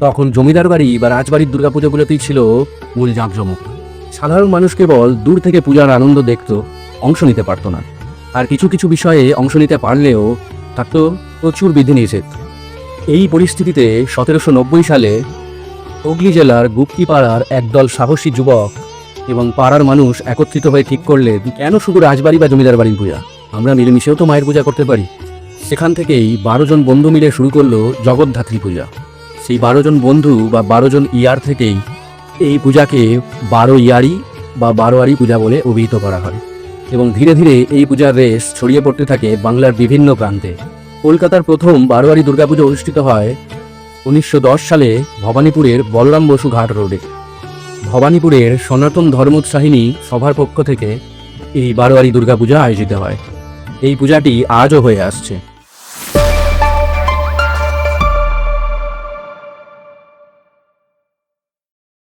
তখন জমিদার বাড়ি বা রাজবাড়ির দুর্গাপুজোগুলোতেই ছিল মূল জাঁকজমক। সাধারণ মানুষ কেবল দূর থেকে পূজার আনন্দ দেখত, অংশ নিতে পারতো না। আর কিছু কিছু বিষয়ে অংশ নিতে পারলেও থাকতো প্রচুর বিধিনিষেধ এই পরিস্থিতিতে সতেরোশো নব্বই সালে হুগলি জেলার গুপ্তিপাড়ার একদল সাহসী যুবক এবং পাড়ার মানুষ একত্রিত হয়ে ঠিক করলেন, কেন শুধু রাজবাড়ি বা জমিদার বাড়ির পূজা? আমরা মিলেমিশেও তো মায়ের পূজা করতে পারি। সেখান থেকেই বারো জন বন্ধু মিলে শুরু করল জগদ্ধাত্রী পূজা। সেই বারো জন বন্ধু বা বারো জন ইয়ার থেকেই এই পূজাকে বারো ইয়ারি বা বারোয়ারি পূজা বলে অভিহিত করা হয়। এবং ধীরে ধীরে এই পূজার রেশ ছড়িয়ে পড়তে থাকে বাংলার বিভিন্ন প্রান্তে। কলকাতার প্রথম বারোয়ারি দুর্গাপুজো অনুষ্ঠিত হয় উনিশশো দশ সালে ভবানীপুরের বলরাম বসু ঘাট রোডে। ভবানীপুরের সনাতন ধর্মোৎসাহিনী সভার পক্ষ থেকে এই বারোয়ারি দুর্গাপূজা আয়োজিত হয়। এই পূজাটি আজও হয়ে আসছে।